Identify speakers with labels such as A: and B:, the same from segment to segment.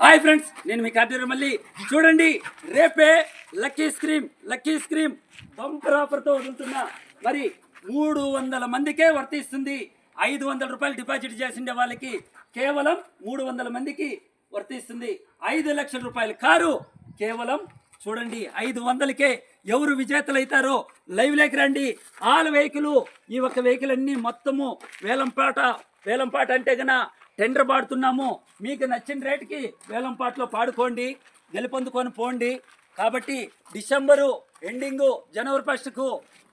A: Hi friends నేను మీ కార్తీక మళ్ళీ చూడండి రేపే lucky scheme lucky scheme bumper ఆఫర్తో వదులుతున్నా మరి మూడు వందల మందికే వర్తిస్తుంది. ఐదు వందల రూపాయలు డిపాజిట్ చేసిండే వాళ్ళకి కేవలం మూడు వందల మందికి వర్తిస్తుంది. ఐదు లక్షల రూపాయల కారు కేవలం చూడండి ఐదు వందలకే ఎవరు విజేతలు అవుతారో లైవ్లోకి రండి. ఆల్ వెహికల్ ఈ ఒక్క వెహికల్ అన్ని మొత్తము వేలంపాట వేలంపాట అంటే కన టెండర్ పాడుతున్నాము మీకు నచ్చిన రేటుకి వేలంపాట్లో పాడుకోండి గెలుపొందుకొని పోండి. కాబట్టి డిసెంబరు ఎండింగు జనవరి ఫస్ట్కు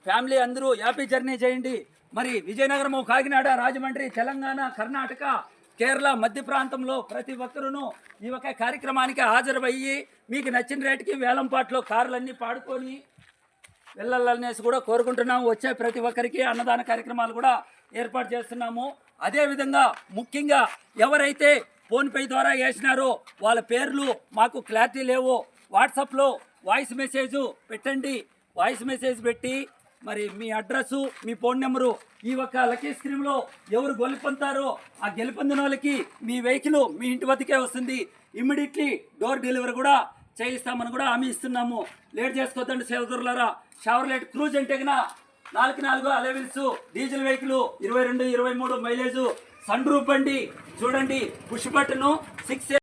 A: ఫ్యామిలీ అందరూ హ్యాపీ జర్నీ చేయండి. మరి విజయనగరము కాకినాడ రాజమండ్రి తెలంగాణ కర్ణాటక కేరళ మధ్య ప్రాంతంలో ప్రతి ఒక్కరూ ఈ ఒక కార్యక్రమానికి హాజరయ్యి మీకు నచ్చిన రేటుకి వేలంపాట్లో కార్లన్నీ పాడుకొని వెళ్ళాలనేసి కూడా కోరుకుంటున్నాము. వచ్చే ప్రతి ఒక్కరికి అన్నదాన కార్యక్రమాలు కూడా ఏర్పాటు చేస్తున్నాము. అదేవిధంగా ముఖ్యంగా ఎవరైతే ఫోన్పే ద్వారా వేసినారో వాళ్ళ పేర్లు మాకు క్లారిటీ లేవు. వాట్సాప్లో వాయిస్ మెసేజ్ పెట్టండి. వాయిస్ మెసేజ్ పెట్టి మరి మీ అడ్రస్సు మీ ఫోన్ నెంబరు ఈ ఒక్క లక్కీ స్క్రీమ్లో ఎవరు గెలుపొందారో ఆ గెలుపొందిన వాళ్ళకి మీ వెహికల్ మీ ఇంటి వద్దకే వస్తుంది. ఇమ్మీడియట్లీ డోర్ డెలివరీ కూడా చేయిస్తామని కూడా హామీ ఇస్తున్నాము. లేట్ చేసుకోవద్దండి సోదరులారా. షవర్లైట్ క్రూజ్ అంటే కన్నా నాలుగు నాలుగు అలెవెన్స్ డీజిల్ వెహికల్ ఇరవై రెండు ఇరవై మూడు మైలేజ్. సన్ రూప్ అండి. చూడండి పుష్ బటన్. సిక్స్